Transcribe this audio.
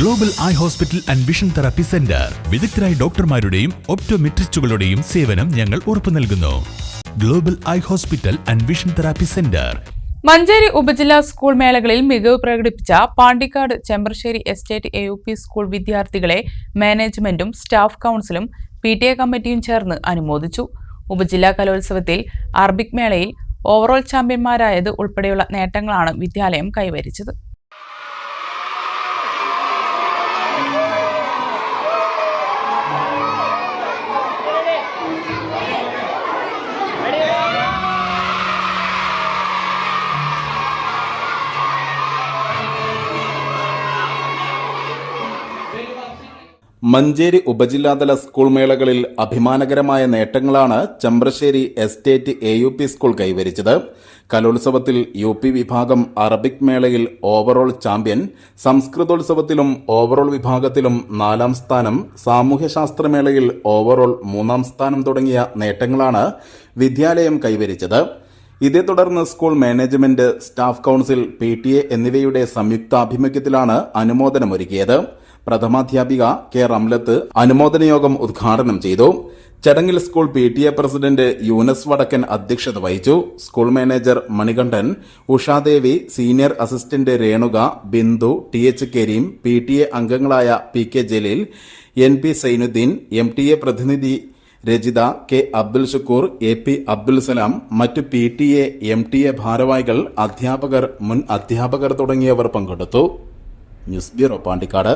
Global eye hospital and vision therapy centre വിദഗ്ധരായ ഡോക്ടർമാരുടെയും ഒപ്റ്റോമെട്രിസ്റ്റുകളുടെയും സേവനം ഞങ്ങൾ ഉറപ്പു നൽകുന്നു. Global eye hospital and vision therapy centre Manjeri ഉപജില്ലാ സ്കൂൾ മേളകളിൽ മികവ് പ്രകടിപ്പിച്ച Pandikkad Chembrasseri estate A school വിദ്യാർത്ഥികളെ മാനേജ്മെന്റും സ്റ്റാഫ് കൗൺസിലും പി കമ്മിറ്റിയും ചേർന്ന് അനുമോദിച്ചു. ഉപജില്ലാ കലോത്സവത്തിൽ അറബിക് മേളയിൽ ഓവറോൾ ചാമ്പ്യന്മാരായത് ഉൾപ്പെടെയുള്ള നേട്ടങ്ങളാണ് വിദ്യാലയം കൈവരിച്ചത്. മഞ്ചേരി ഉപജില്ലാതല സ്കൂൾ മേളകളിൽ അഭിമാനകരമായ നേട്ടങ്ങളാണ് Chambrasseri estate A U P school കൈവരിച്ചത്. കലോത്സവത്തിൽ യു പി വിഭാഗം അറബിക് മേളയിൽ ഓവറോൾ ചാമ്പ്യൻ സംസ്കൃതോത്സവത്തിലും ഓവറോൾ വിഭാഗത്തിലും നാലാം സ്ഥാനം സാമൂഹ്യശാസ്ത്ര മേളയിൽ ഓവറോൾ മൂന്നാം സ്ഥാനം തുടങ്ങിയ നേട്ടങ്ങളാണ് വിദ്യാലയം കൈവരിച്ചത്. ഇതേ തുടർന്ന് school management staff council P എന്നിവയുടെ സംയുക്താഭിമുഖ്യത്തിലാണ് അനുമോദനമൊരുക്കിയത്. പ്രഥമാധ്യാപിക കെ റംലത്ത് അനുമോദനയോഗം ഉദ്ഘാടനം ചെയ്തു. ചടങ്ങിൽ school P T A president Yunus Vadakkan അധ്യക്ഷത വഹിച്ചു. School manager Manikandan Ushadevi senior assistant Renuka Bindu T H Kareem P T A അംഗങ്ങളായ P K Jaleel N P Sainudheen M T A പ്രതിനിധി Rajitha K Abdul Shukoor A P Abdul Salam മറ്റ് P T A M T A ഭാരവാഹികൾ അധ്യാപകർ മുൻ അധ്യാപകർ തുടങ്ങിയവർ പങ്കെടുത്തു. News bureau Pandikkad.